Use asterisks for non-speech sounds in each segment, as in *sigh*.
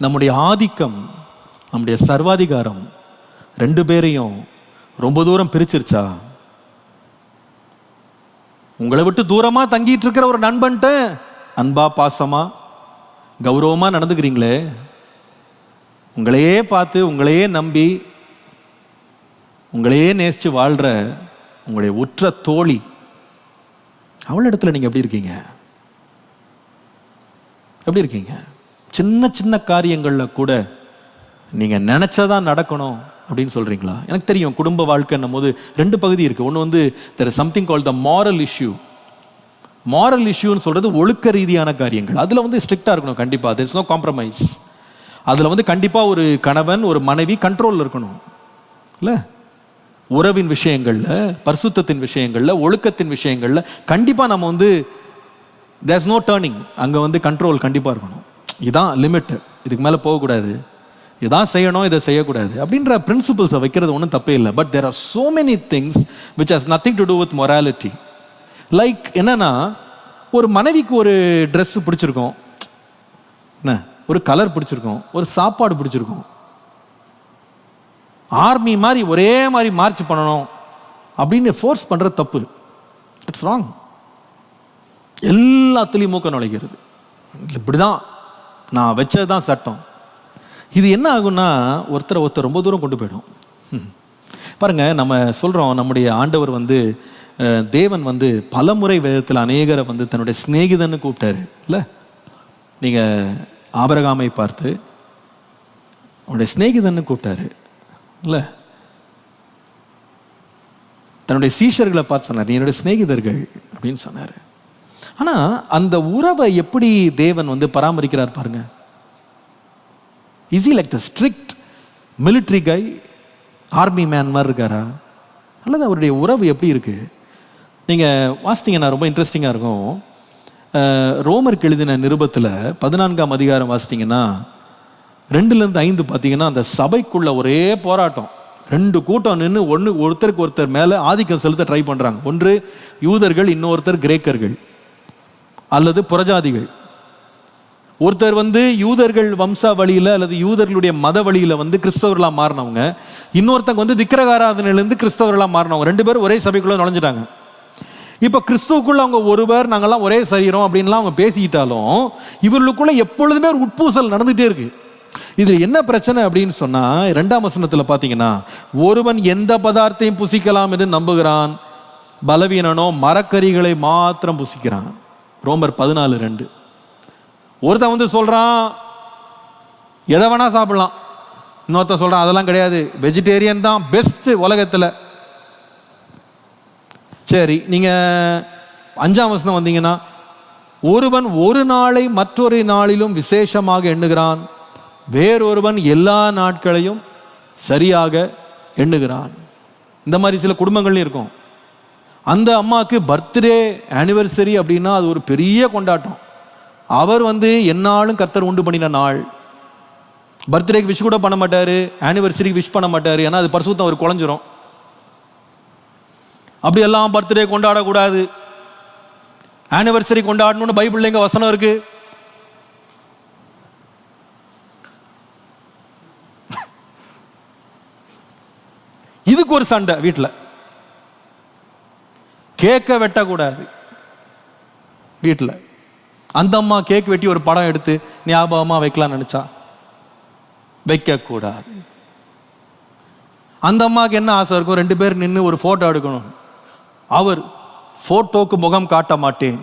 நம்முடைய ஆதிக்கம் நம்முடைய சர்வாதிகாரம் ரெண்டு பேரையும் ரொம்ப தூரம் பிரிச்சிருச்சா? உங்களை விட்டு தூரமாக தங்கிட்டு இருக்கிற ஒரு நண்பன்ட்ட அன்பா பாசமா கௌரவமாக நடந்துக்கிறீங்களே? உங்களையே பார்த்து உங்களையே நம்பி உங்களையே நேசித்து வாழ்கிற உங்களுடைய உற்ற தோழி அவள் இடத்துல நீங்கள் எப்படி இருக்கீங்க? எப்படி இருக்கீங்க? சின்ன சின்ன காரியங்களில் கூட நீங்கள் நினைச்சதான் நடக்கணும் அப்படின்னு சொல்கிறீங்களா எனக்கு தெரியும் குடும்ப வாழ்க்கைன்னும் போது ரெண்டு பகுதி இருக்குது ஒன்று வந்து there something call the moral issue moral இஷ்யூன்னு சொல்கிறது ஒழுக்க ரீதியான காரியங்கள். அதில் வந்து ஸ்ட்ரிக்டாக இருக்கணும் கண்டிப்பாக there's நோ காம்ப்ரமைஸ் அதில் வந்து கண்டிப்பாக ஒரு கணவன் ஒரு மனைவி கண்ட்ரோலில் இருக்கணும். இல்லை? உறவின் விஷயங்களில் பரிசுத்தத்தின் விஷயங்களில் ஒழுக்கத்தின் விஷயங்களில் கண்டிப்பாக நம்ம வந்து தேர்ஸ் நோ டேர்னிங் அங்கே வந்து கண்ட்ரோல் கண்டிப்பாக இருக்கணும். இதான் லிமிட்டு இதுக்கு மேலே போகக்கூடாது. இதான் செய்யணும் இதை செய்யக்கூடாது. அப்படின்ற பிரின்சிபல்ஸை வைக்கிறது ஒன்றும் தப்பே இல்லை. But there are so many things which has nothing to do with morality like என்னன்னா ஒரு மனைவிக்கு ஒரு ட்ரெஸ்ஸு பிடிச்சிருக்கும். என்ன? ஒரு கலர் பிடிச்சிருக்கும். ஒரு சாப்பாடு பிடிச்சிருக்கும். ஆர்மி மாதிரி ஒரே மாதிரி மார்ச் பண்ணணும். அப்படின்னு ஃபோர்ஸ் பண்ணுற தப்பு. இட்ஸ் ராங் எல்லாத்துலேயும் மூக்க நுழைக்கிறது. இப்படி தான் நான் வச்சது தான் சட்டம். இது என்ன ஆகும்னா ஒருத்தரை ஒருத்தர் ரொம்ப தூரம் கொண்டு போயிடும். ம். பாருங்க நம்ம சொல்கிறோம் நம்முடைய ஆண்டவர் வந்து தேவன் வந்து பல முறை வேதத்தில் அநேகரை வந்து தன்னுடைய சிநேகிதன்னு கூப்பிட்டாரு. இல்லை? நீங்கள் ஆபரகாமை பார்த்து உன்னுடைய சிநேகிதன்னு கூப்பிட்டாரு. இல்லை? தன்னுடைய சீஷர்களை பார்த்து சொன்னார் என்னுடைய சிநேகிதர்கள் அப்படின்னு சொன்னார். ஆனால் அந்த உறவை எப்படி தேவன் வந்து பராமரிக்கிறார் பாருங்க. Is like the strict military guy army man மாதிரி இருக்காரா? அல்லது அவருடைய உறவு எப்படி இருக்கு? நீங்கள் வாசித்தீங்கன்னா ரொம்ப இன்ட்ரெஸ்டிங்காக இருக்கும். ரோமருக்கு எழுதின நிருபத்தில் பதினான்காம் அதிகாரம் வாசித்தீங்கன்னா ரெண்டுலேருந்து ஐந்து பார்த்தீங்கன்னா அந்த சபைக்குள்ள ஒரே போராட்டம். ரெண்டு கூட்டம் நின்று ஒன்று ஒருத்தருக்கு ஒருத்தர் மேலே ஆதிக்கம் செலுத்த ட்ரை பண்ணுறாங்க ஒன்று யூதர்கள் இன்னொருத்தர் கிரேக்கர்கள். அல்லது புறஜாதிகள். ஒருத்தர் வந்து யூதர்கள் வம்சா வழியில் அல்லது யூதர்களுடைய மத வழியில் வந்து கிறிஸ்தவர்களாக மாறினவங்க இன்னொருத்தங்க வந்து விக்கிரகாராதனையிலேருந்து கிறிஸ்தவர்களாக மாறினவங்க. ரெண்டு பேரும் ஒரே சபைக்குள்ளே நுழைஞ்சிட்டாங்க. இப்போ கிறிஸ்துவுக்குள்ள அவங்க ஒருவர் நாங்கள்லாம் ஒரே சரீரம் அப்படின்லாம் அவங்க பேசிக்கிட்டாலும் இவர்களுக்குள்ள எப்பொழுதுமே ஒரு உட்பூசல் நடந்துகிட்டே இருக்கு. இது என்ன பிரச்சனை அப்படின்னு சொன்னால் ரெண்டாம் வசனத்தில் பார்த்தீங்கன்னா ஒருவன் எந்த பதார்த்தையும் புசிக்கலாம் என்று நம்புகிறான் பலவீனனோ மரக்கறிகளை மாத்திரம் புசிக்கிறான். ரோமர் பதினாலு ரெண்டு. ஒருத்தன் வந்து சொல்கிறான் எதை வேணால் சாப்பிட்லாம். இன்னொருத்தன் சொல்கிறான் அதெல்லாம் கிடையாது. வெஜிடேரியன் தான் பெஸ்ட்டு உலகத்தில். சரி நீங்கள் அஞ்சாம் வசனம் வந்தீங்கன்னா ஒருவன் ஒரு நாளை மற்றொரு நாளிலும் விசேஷமாக எண்ணுகிறான். வேறொருவன் எல்லா நாட்களையும் சரியாக எண்ணுகிறான். இந்த மாதிரி சில குடும்பங்கள்லையும் இருக்கும். அந்த அம்மாவுக்கு பர்த்டே ஆனிவர்சரி அப்படின்னா அது ஒரு பெரிய கொண்டாட்டம். அவர் வந்து என்னாலும் கர்த்தர் உண்டு பண்ணின நாள். பர்த்டேக்கு விஷ் கூட பண்ண மாட்டார் ஆனிவர்சரிக்கு விஷ் பண்ண மாட்டார் ஏன்னா அது பரிசுத்தம் அவர் குறைஞ்சிரும் அப்படி எல்லாம் பர்த்டே கொண்டாடக்கூடாது. ஆனிவர்சரி கொண்டாடணும்னு பைபிள்ல எங்க வசனம் இருக்கு? *laughs* இதுக்கு ஒரு சண்டை வீட்டில் கேக்கை வெட்டக்கூடாது. வீட்டில் அந்த அம்மா கேக் வெட்டி ஒரு படம் எடுத்து ஞாபகமாக வைக்கலாம்னு நினைச்சா? வைக்கக்கூடாது. அந்த அம்மாவுக்கு என்ன ஆசை இருக்கும் ரெண்டு பேர் நின்று ஒரு ஃபோட்டோ எடுக்கணும். அவர் ஃபோட்டோக்கு முகம் காட்ட மாட்டேன்.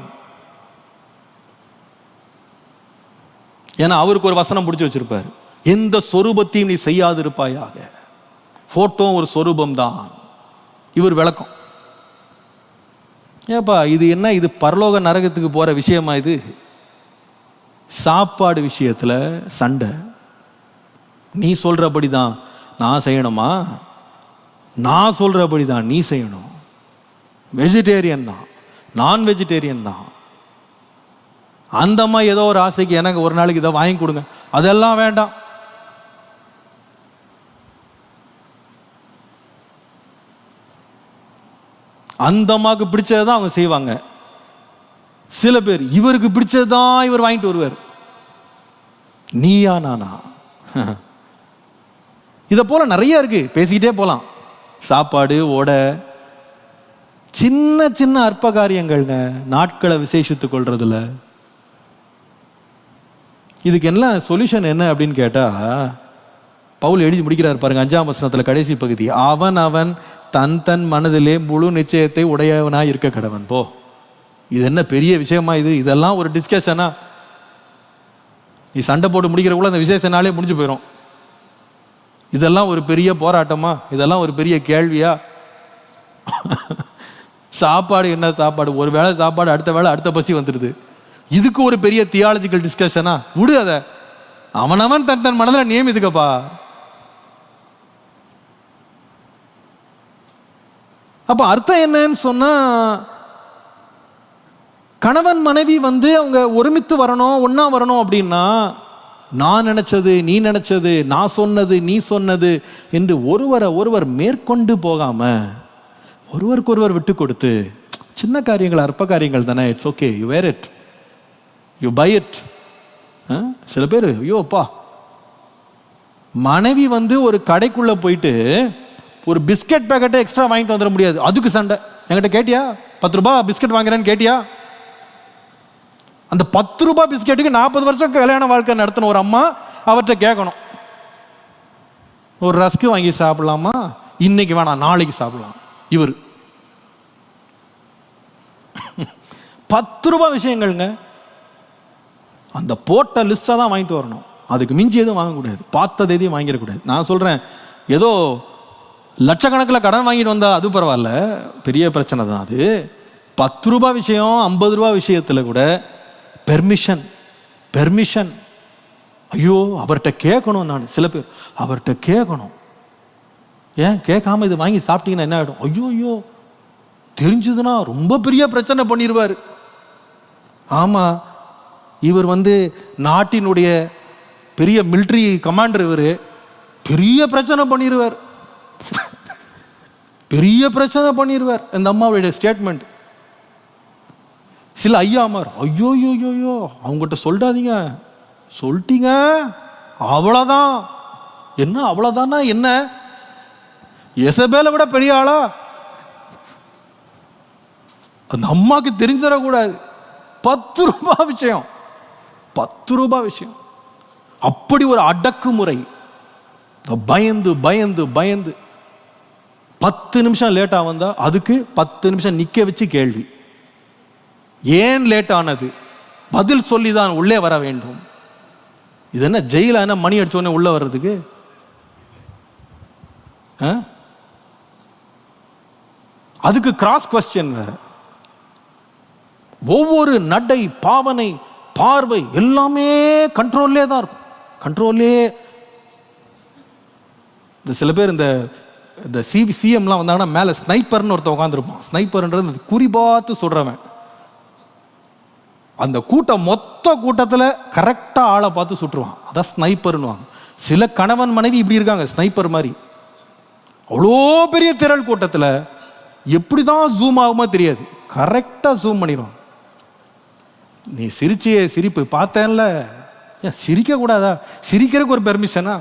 ஏன்னா அவருக்கு ஒரு வசனம் பிடிச்சி வச்சிருப்பார். எந்த சொரூபத்தையும் நீ செய்யாதிருப்பாயாக. ஃபோட்டோ ஒரு சொரூபம் தான் இவர் விளக்கம். ஏப்பா இது என்ன இது பரலோக நரகத்துக்கு போகிற விஷயமா இது? சாப்பாடு விஷயத்தில் சண்டை. நீ சொல்கிறபடி தான் நான் செய்யணுமா? நான் சொல்கிறபடி தான் நீ செய்யணும். வெஜிடேரியன் தான். நான் வெஜிடேரியன் தான் அந்தம்மா ஏதோ ஒரு ஆசைக்கு எனக்கு ஒரு நாளைக்கு இதை வாங்கி கொடுங்க. அதெல்லாம் வேண்டாம். அந்த அம்மாவுக்கு பிடிச்சதை தான் அவங்க செய்வாங்க. சில பேர் இவருக்கு பிடிச்சது தான் இவர் வாங்கிட்டு வருவார். நீயா நானா? *laughs* இதை போல நிறைய இருக்கு. பேசிக்கிட்டே போகலாம் சாப்பாடு ஓடை சின்ன சின்ன அற்ப காரியங்கள்ங்க நாட்களை விசேஷித்துக் கொள்றதுல. இதுக்கு என்ன சொல்யூஷன் என்ன அப்படின்னு கேட்டா பவுல் எழுதி முடிக்கிறார் பாருங்க அஞ்சாம் வசனத்தில் கடைசி பகுதி. அவன் அவன் தன் தன் மனதிலே முழு நிச்சயத்தை உடையவனாய் இருக்க கடவன். போ. இது என்ன பெரிய விஷயமா இது? இதெல்லாம் ஒரு டிஸ்கஷனா நீ சண்டை போட்டு முடிக்கிறக்குள்ள அந்த விசேஷ நாளே முடிஞ்சு போயிடும் இதெல்லாம் ஒரு பெரிய போராட்டமா? இதெல்லாம் ஒரு பெரிய கேள்வியா? சாப்பாடு என்ன சாப்பாடு? ஒரு வேளை சாப்பாடு அடுத்த வேளை அடுத்த பசி வந்துடுது. இதுக்கு ஒரு பெரிய தியாலஜிக்கல் டிஸ்கஷனா விடு அதை. அவனவன் தன் தன் மனதில் நியமித்துக்கப்பா. அப்போ அர்த்தம் என்னன்னு சொன்னால் கணவன் மனைவி வந்து அவங்க ஒருமித்து வரணும் ஒன்றா வரணும் அப்படின்னா நான் நினச்சது நீ நினச்சது நான் சொன்னது நீ சொன்னது என்று ஒருவரை ஒருவர் மேற்கொண்டு போகாமல் ஒருவருக்கு ஒருவர் விட்டு கொடுத்து சின்ன காரியங்கள் அற்ப காரியங்கள் தானே it's okay you wear it you buy it சில பேர் ஐயோ அப்பா. மனைவி வந்து ஒரு கடைக்குள்ளே போயிட்டு ஒரு பிஸ்கெட் பேக்கெட்டை எக்ஸ்ட்ரா வாங்கிட்டு வந்துட முடியாது. அதுக்கு சண்டை. என்கிட்ட கேட்டியா? பத்து ரூபா பிஸ்கட் வாங்குறேன்னு கேட்டியா? அந்த பத்து ரூபா பிஸ்கெட்டுக்கு நாற்பது வருஷம் கல்யாண வாழ்க்கை நடத்தின ஒரு அம்மா அவர்கிட்ட கேட்கணும். ஒரு ரஸ்க்கு வாங்கி சாப்பிடலாமா? இன்னைக்கு வேணாம் நாளைக்கு சாப்பிடலாம். இவர். பத்து ரூபா விஷயங்கள்ங்க அந்த போட்ட லிஸ்ட்டாக தான் வாங்கிட்டு வரணும். அதுக்கு மிஞ்சி எதுவும் வாங்கக்கூடாது. பார்த்தது எதையும் வாங்கிடக்கூடாது. நான் சொல்கிறேன் ஏதோ லட்சக்கணக்கில் கடன் வாங்கிட்டு வந்தால் அது பரவாயில்ல. பெரிய பிரச்சனை தான் அது. பத்து ரூபா விஷயம் ஐம்பது ரூபா விஷயத்தில் கூட பெர்மிஷன் பெர்மிஷன் ஐயோ அவர்கிட்ட கேட்கணும் நான். சில பேர் அவர்கிட்ட கேட்கணும். ஏன்? கேட்காம இது வாங்கி சாப்பிட்டீங்கன்னா என்ன ஆகிடும் ஐயோ ஐயோ. தெரிஞ்சதுன்னா ரொம்ப பெரிய பிரச்சனை பண்ணிடுவார் ஆமாம் இவர் வந்து நாட்டினுடைய பெரிய மிலிட்ரி கமாண்டர் இவர். பெரிய பிரச்சனை பண்ணிடுவார் பெரிய பிரச்சனை பண்ணிடுவார் இந்த அம்மாவுடைய ஸ்டேட்மெண்ட் சில ஐயாமார் ஐயோ ஐயோ ஐயோ அவங்ககிட்ட சொல்லிடாதீங்க. சொல்லிட்டீங்க. அவ்வளோதான் என்ன அவ்வளோதானா என்ன? எசபேல விட பெரிய ஆளா? அந்த அம்மாவுக்கு தெரிஞ்சிடக்கூடாது. பத்து ரூபாய் விஷயம். பத்து ரூபாய் விஷயம். அப்படி ஒரு அடக்குமுறை. பயந்து பயந்து பயந்து. பத்து நிமிஷம் லேட்டாக வந்தால் அதுக்கு பத்து நிமிஷம் நிற்க வச்சு கேள்வி. ஏன் லேட் ஆனது? பதில் சொல்லி தான் உள்ளே வர வேண்டும். இது என்ன ஜெயில என்ன மணி அடிச்சோடனே உள்ளே வர்றதுக்கு? ஆ? அதுக்கு கிராஸ் கொஸ்டின் வேற. ஒவ்வொரு நடை பாவனை பார்வை எல்லாமே கண்ட்ரோல்லே தான் இருக்கும். கண்ட்ரோல்லே இந்த சில பேர் இந்த இந்த சி சிஎம்லாம் வந்தாங்கன்னா மேலே ஸ்னைப்பர்னு ஒருத்தன் உட்காந்துருப்பான் ஸ்னைப்பர்ன்றது குறி பார்த்து சொல்கிறவன் அந்த கூட்டம் மொத்த கூட்டத்தில் கரெக்டாக ஆளை பார்த்து சுட்டுருவான் அதான் ஸ்னைப்பர்னுவாங்க சில கணவன் மனைவி இப்படி இருக்காங்க ஸ்னைப்பர் மாதிரி. அவ்வளோ பெரிய திரள் கூட்டத்தில் எப்படி தான் ஜூம் ஆகுமோ தெரியாது. கரெக்டாக ஜூம் பண்ணிடுவான். நீ சிரிச்சியே சிரிப்பு. பார்த்தேன்ல? ஏன் சிரிக்கக்கூடாதா? சிரிக்கிறதுக்கு ஒரு பெர்மிஷனா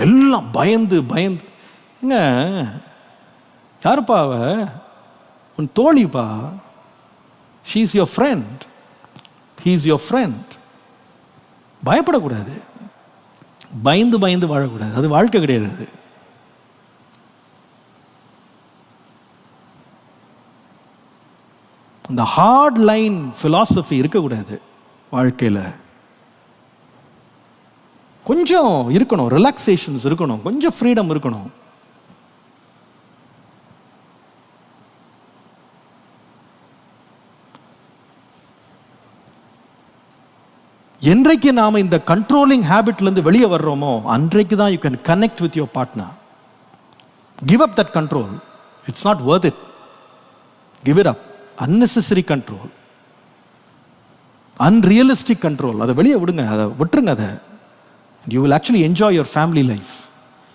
எல்லாம் பயந்து பயந்து. என்ன யாருப்பா அவ? உன் தோழிப்பா? She is your friend he is your friend பயப்படக்கூடாது. பயந்து பயந்து வாழக்கூடாது. அது வாழ்க்கை கிடையாது அது. அந்த ஹார்ட் லைன் ஃபிலாசபி இருக்கக்கூடாது வாழ்க்கையில். கொஞ்சம் இருக்கணும் ரிலாக்ஸேஷன்ஸ் இருக்கணும் கொஞ்சம் ஃப்ரீடம் இருக்கணும். என்றைக்கு நாம் இந்த கண்ட்ரோலிங் ஹேபிட்லேருந்து வெளியே வர்றோமோ அன்றைக்கு தான் you can connect with your partner give up that control it's not worth it give it up unnecessary control unrealistic control அதை வெளியே விடுங்க அதை விட்டுருங்க அதை. You will actually enjoy your family life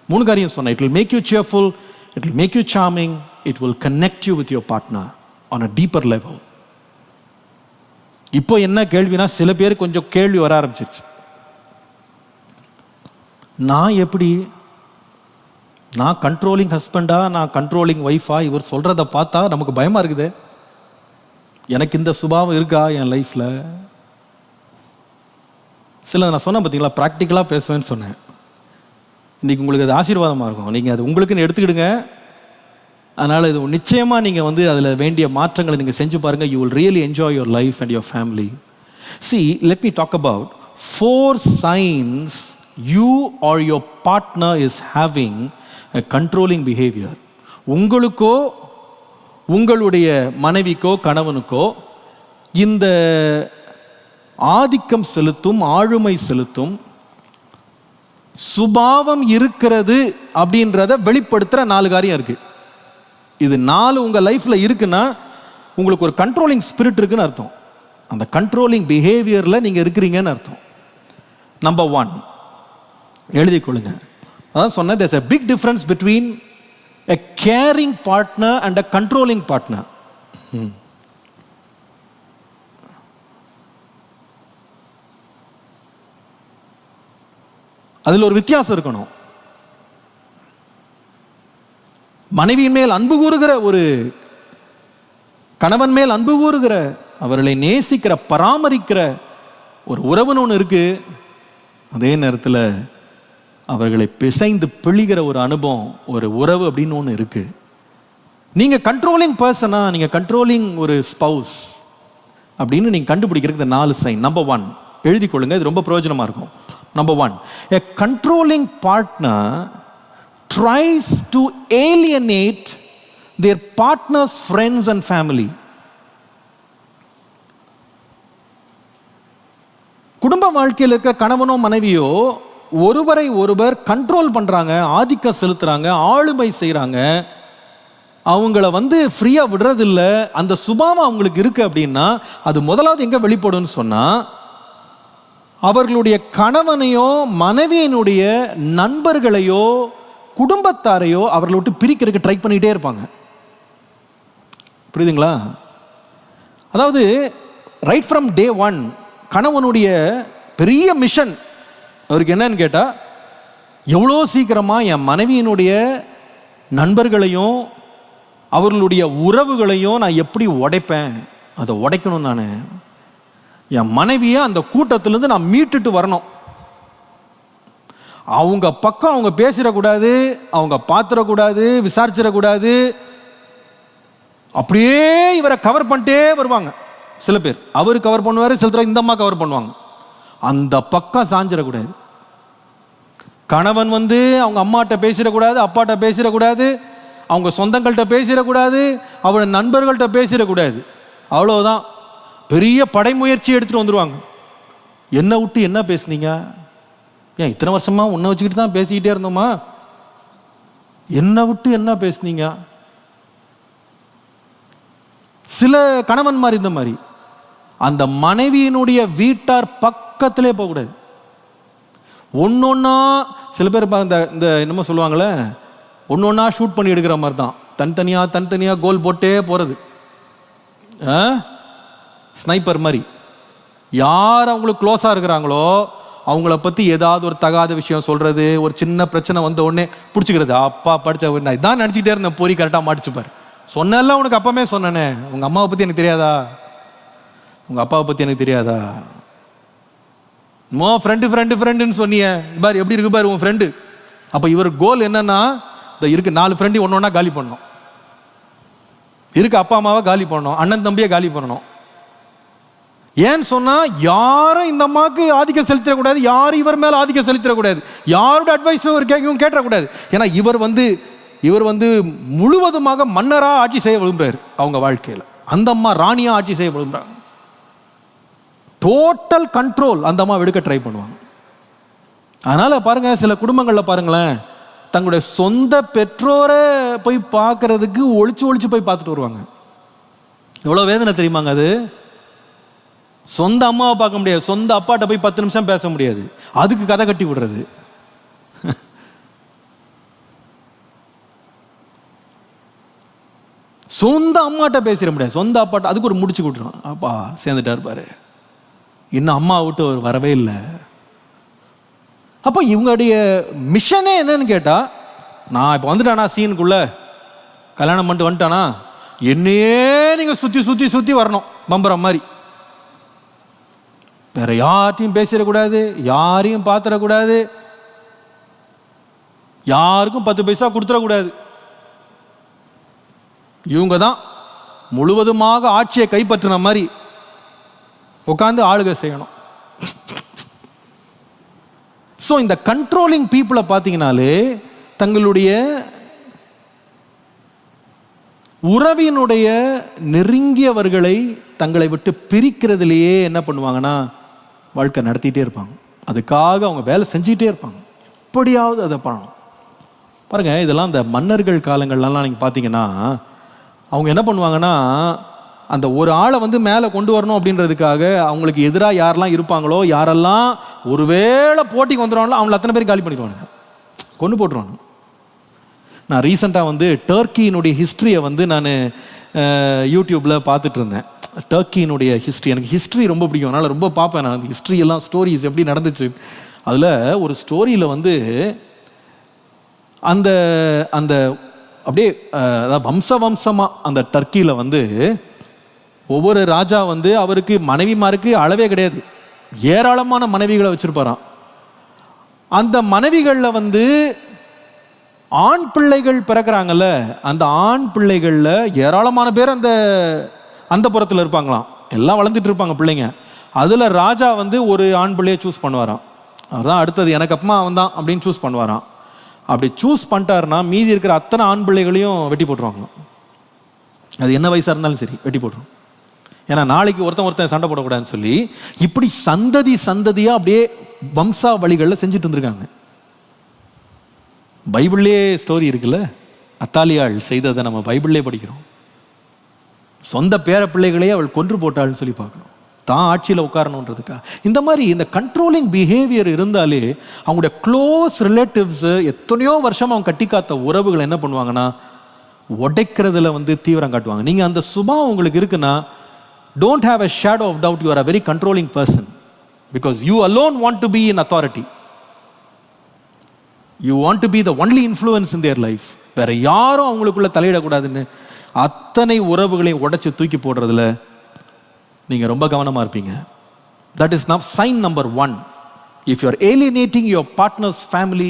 மூணு காரியம் சொன்னேன். It will make you cheerful it will make you charming it will connect you with your partner on a deeper level இப்போ என்ன கேள்வினா சில பேர் கொஞ்சம் கேள்வி வர ஆரம்பிச்சிருச்சு. நான் எப்படி நான் கண்ட்ரோலிங் ஹஸ்பண்டா நான் கண்ட்ரோலிங் ஒய்ஃபா இவர் சொல்கிறத பார்த்தா நமக்கு பயமாக இருக்குது. எனக்கு இந்த சுபாவம் இருக்கா என் லைஃப்பில் சில நான் சொன்னேன் பார்த்தீங்களா ப்ராக்டிக்கலாக பேசுவேன்னு சொன்னேன். இன்றைக்கி உங்களுக்கு அது ஆசீர்வாதமாக இருக்கும். நீங்கள் அது உங்களுக்குன்னு எடுத்துக்கிடுங்க. அதனால் இது நிச்சயமாக நீங்கள் வந்து அதில் வேண்டிய மாற்றங்களை நீங்கள் செஞ்சு பாருங்கள் you will really enjoy your life and your family see let me talk about four signs you are your partner is having controlling behaviour உங்களுக்கோ உங்களுடைய மனைவிக்கோ கணவனுக்கோ இந்த ஆதிக்கம் செலுத்தும் ஆளுமை செலுத்தும். சுபாவம் இருக்கிறது அப்படின்றத வெளிப்படுத்துகிற நாலு காரியம் இருக்கு. இது நாலு உங்கள் லைஃப்பில் இருக்குன்னா உங்களுக்கு ஒரு கண்ட்ரோலிங் ஸ்பிரிட் இருக்குன்னு அர்த்தம். அந்த கண்ட்ரோலிங் பிஹேவியரில் நீங்கள் இருக்கிறீங்கன்னு அர்த்தம். நம்பர் ஒன் எழுதி கொள்ளுங்க. அதான் சொன்னேன் there's a big difference between a caring partner and a controlling partner hmm அதில் ஒரு வித்தியாசம் இருக்கணும். மனைவியின் மேல் அன்பு கூறுகிற ஒரு கணவன் மேல் அன்பு கூறுகிற அவர்களை நேசிக்கிற பராமரிக்கிற ஒரு உறவுன்னு ஒன்று இருக்கு. அதே நேரத்தில் அவர்களை பிசைந்து பிழிகிற ஒரு அனுபவம் ஒரு உறவு அப்படின்னு ஒன்று இருக்கு. நீங்க கண்ட்ரோலிங் பர்சனா நீங்க கண்ட்ரோலிங் ஒரு ஸ்பவுஸ் அப்படின்னு நீங்க கண்டுபிடிக்கிறதுக்கு இந்த நாலு சைன் நம்பர் ஒன் எழுதி கொள்ளுங்க இது ரொம்ப பிரயோஜனமா இருக்கும். Number one a controlling partner tries to alienate their partners friends and family குடும்ப வாழ்க்கையில் இருக்க கணவனோ மனைவியோ ஒருவரை ஒருவர் கண்ட்ரோல் பண்ணுறாங்க ஆதிக்கம் செலுத்துகிறாங்க ஆளுமை செய்கிறாங்க அவங்கள வந்து ஃப்ரீயாக விடுறதில்ல. அந்த சுபாவம் அவங்களுக்கு இருக்குது அப்படின்னா அது முதலாவது எங்கே வெளிப்படும்னு சொன்னால் அவர்களுடைய கணவனையோ மனைவியினுடைய நண்பர்களையோ குடும்பத்தாரையோ அவர்களை விட்டு பிரிக்கிறதுக்கு ட்ரை பண்ணிக்கிட்டே இருப்பாங்க. புரியுதுங்களா? அதாவது ரைட் ஃப்ரம் டே ஒன் கணவனுடைய பெரிய மிஷன் அவருக்கு என்னன்னு கேட்டால் எவ்வளோ சீக்கிரமாக என் மனைவியினுடைய நண்பர்களையும் அவர்களுடைய உறவுகளையும் நான் எப்படி உடைப்பேன்? அதை உடைக்கணும் நான் என் மனைவியை அந்த கூட்டத்திலேருந்து நான் மீட்டுட்டு வரணும். அவங்க பக்கம் அவங்க பேசிடக்கூடாது அவங்க பார்த்துடக்கூடாது விசாரிச்சிடக்கூடாது. அப்படியே இவரை கவர் பண்ணிட்டே வருவாங்க. சில பேர். அவர் கவர் பண்ணுவார் சில தடவை இந்த அம்மா கவர் பண்ணுவாங்க. அந்த பக்கம் சாஞ்சிடக்கூடாது. கணவன் வந்து அவங்க அம்மாட்ட பேசிடக்கூடாது அப்பாட்ட பேசிடக்கூடாது அவங்க சொந்தங்கள்கிட்ட பேசிடக்கூடாது அவரோட நண்பர்கள்ட்ட பேசிடக்கூடாது. அவ்வளோதான் பெரிய படை முயற்சி எடுத்துகிட்டு வந்துடுவாங்க என்ன விட்டு என்ன பேசுனீங்க? ஏன் இத்தனை வருஷமா உன்னை வச்சுக்கிட்டு தான் பேசிக்கிட்டே இருந்தோமா? என்ன விட்டு என்ன பேசுனீங்க? சில கணவன்மார் இந்த மாதிரி. அந்த மனைவியினுடைய வீட்டார் பக்கத்திலே போகக்கூடாது. ஒன்னொன்னா சில பேர் இந்த இந்த என்னமோ சொல்லுவாங்களே ஒன்றா ஷூட் பண்ணி எடுக்கிற மாதிரி தான். தனித்தனியாக தனித்தனியாக கோல் போட்டே போகிறது ஆ? ஸ்னைப்பர் மாதிரி. யார் அவங்களுக்கு க்ளோஸாக இருக்கிறாங்களோ அவங்கள பற்றி ஏதாவது ஒரு தகாத விஷயம் சொல்கிறது ஒரு சின்ன பிரச்சனை வந்த உடனே பிடிச்சிக்கிறது. அப்பா படித்த நான் இதான் நினச்சிக்கிட்டே இருந்தேன் பொறி கரெக்டாக மாட்டிச்சுப்பார் சொன்னெல்லாம் உனக்கு அப்பமே சொன்னனே. உங்கள் அம்மாவை பற்றி எனக்கு தெரியாதா? உங்கள் அப்பாவை பற்றி எனக்கு தெரியாதா? மோ ஃப்ரெண்டு ஃப்ரெண்டு ஃப்ரெண்டுன்னு சொன்னியே. பார் எப்படி இருக்கு பாரு உன் ஃப்ரெண்டு அப்போ இவர் கோல் என்னன்னா இந்த இருக்கு நாலு ஃப்ரெண்டு ஒன்று ஒன்றா காலி பண்ணணும். இருக்கு அப்பா அம்மாவை காலி பண்ணணும் அண்ணன் தம்பியை காலி பண்ணணும். ஏன்னு சொன்னால் யாரும் இந்த அம்மாவுக்கு ஆதிக்கம் செலுத்திடக்கூடாது யாரும் இவர் மேலே ஆதிக்கம் செலுத்திடக்கூடாது யாரோட அட்வைஸும் இவர் கேட்கவும் கேட்டக்கூடாது ஏன்னா இவர் வந்து இவர் வந்து முழுவதுமாக மன்னராக ஆட்சி செய்ய விரும்புகிறார் அவங்க வாழ்க்கையில். அந்த அம்மா ராணியாக ஆட்சி செய்ய விரும்புகிறாங்க டோட்டல் கண்ட்ரோல் அந்த அம்மா எடுக்க ட்ரை பண்ணுவாங்க. அதனால் பாருங்கள் சில குடும்பங்களில் பாருங்களேன் தங்களுடைய சொந்த பெற்றோரை போய் பார்க்கறதுக்கு ஒழிச்சு ஒழிச்சு போய் பார்த்துட்டு வருவாங்க. எவ்வளோ வேதனை தெரியுமாங்க அது? சொந்த அம்மாவை பார்க்க முடியாது. சொந்த அப்பாட்ட போய் பத்து நிமிஷம் பேச முடியாது. அதுக்கு கதை கட்டி விடுறது. *laughs* சொந்த அம்மாட்ட பேசிட முடியாது. சொந்த அப்பாட்ட அதுக்கு ஒரு முடிச்சு கொடுத்துருவான் அப்பா சேர்ந்துட்டா இருப்பாரு இன்னும் அம்மா விட்டு அவர் வரவே இல்லை. அப்போ இவங்களுடைய மிஷனே என்னன்னு கேட்டா நான் இப்போ வந்துட்டானா சீனுக்குள்ள? கல்யாணம் பண்ணிட்டு வந்துட்டானா? என்னையே நீங்கள் சுற்றி சுற்றி சுற்றி வரணும். பம்பரம் மாதிரி. வேற யார்ட்டையும் பேசிடக்கூடாது யாரையும் பார்த்துடக்கூடாது. யாருக்கும் பத்து பைசா கொடுத்துடக்கூடாது. இவங்க தான் முழுவதுமாக ஆட்சியை கைப்பற்றின மாதிரி உட்காந்து ஆளுகை செய்யணும். ஸோ இந்த கண்ட்ரோலிங் பீப்புளை பார்த்தீங்கனாலே தங்களுடைய உறவினுடைய நெருங்கியவர்களை தங்களை விட்டு பிரிக்கிறதுலேயே என்ன பண்ணுவாங்கன்னா வாழ்க்கை நடத்திட்டே இருப்பாங்க. அதுக்காக அவங்க வேலை செஞ்சுக்கிட்டே இருப்பாங்க. எப்படியாவது அதை பண்ணணும். பாருங்க இதெல்லாம் இந்த மன்னர்கள் காலங்கள்லாம் நீங்கள் பார்த்தீங்கன்னா அவங்க என்ன பண்ணுவாங்கன்னா அந்த ஒரு ஆளை வந்து மேலே கொண்டு வரணும் அப்படின்றதுக்காக அவங்களுக்கு எதிராக யாரெல்லாம் இருப்பாங்களோ யாரெல்லாம் ஒருவேளை போட்டிக்கு வந்துடுவாங்களோ அவங்கள அத்தனை பேர் காலி பண்ணிடுவானுங்க. கொண்டு போட்டுருவாங்க நான் ரீசெண்டாக வந்து டர்க்கியினுடைய ஹிஸ்ட்ரியை வந்து நான் யூடியூப்பில் பார்த்துட்டு இருந்தேன். டர்க்கியினுடைய ஹிஸ்ட்ரி எனக்கு ஹிஸ்ட்ரி ரொம்ப பிடிக்கும். அதனால் ரொம்ப பார்ப்பேன் நான். அந்த ஹிஸ்ட்ரி எல்லாம் ஸ்டோரிஸ் எப்படி நடந்துச்சு. அதில் ஒரு ஸ்டோரியில் வந்து அந்த அந்த அப்படியே அதாவது வம்ச வம்சமாக அந்த டர்க்கியில் வந்து ஒவ்வொரு ராஜா வந்து அவருக்கு மனைவிமாருக்கு அளவே கிடையாது. ஏராளமான மனைவிகளை வச்சுருப்பாராம். அந்த மனைவிகளில் வந்து ஆண் பிள்ளைகள் பிறக்கிறாங்கல்ல அந்த ஆண் பிள்ளைகளில் ஏராளமான பேர் அந்த அந்த புறத்தில் இருப்பாங்களாம். எல்லாம் வளர்ந்துட்டு இருப்பாங்க பிள்ளைங்க. அதில் ராஜா வந்து ஒரு ஆண் பிள்ளையை சூஸ் பண்ணுவாராம். அதான் அடுத்தது எனக்கு அப்பமா அவன் தான் அப்படின்னு சூஸ் பண்ணுவாராம். அப்படி சூஸ் பண்ணிட்டாருன்னா மீதி இருக்கிற அத்தனை ஆண் பிள்ளைகளையும் வெட்டி போட்டுருவாங்க அது என்ன வயசாக இருந்தாலும் சரி வெட்டி போட்டுரும். ஏன்னா நாளைக்கு ஒருத்தன் ஒருத்தன் சண்டை போடக்கூடாதுன்னு சொல்லி இப்படி சந்ததி சந்ததியாக அப்படியே வம்சா வழிகளில் செஞ்சுட்டு இருந்திருக்காங்க. பைபிள்லேயே ஸ்டோரி இருக்குல்ல? அத்தாலியாள் செய்ததை நம்ம பைபிள்லே படிக்கிறோம். சொந்த பேர பிள்ளைகளையே அவள் கொன்று போட்டாள்னு சொல்லி பார்க்குறோம் தான் ஆட்சியில் உட்காரணுன்றதுக்கா. இந்த மாதிரி இந்த கண்ட்ரோலிங் பிஹேவியர் இருந்தாலே அவங்களுடைய க்ளோஸ் ரிலேட்டிவ்ஸ் எத்தனையோ வருஷம் அவங்க கட்டி காத்த உறவுகள் என்ன பண்ணுவாங்கன்னா உடைக்கிறதுல வந்து தீவிரம் காட்டுவாங்க. நீங்கள் அந்த சுபாவம் உங்களுக்கு இருக்குன்னா don't have a shadow of doubt you are a very controlling person because you alone want to be in authority you want to be the only influence in their life வேற யாரும் அவங்களுக்குள்ள தலையிடக்கூடாதுன்னு அத்தனை உறவுகளையும் உடைச்சு தூக்கி போடுறதுல நீங்கள் ரொம்ப கவனமாக இருப்பீங்க. தட் இஸ் நம் sign number one if you are alienating your partners family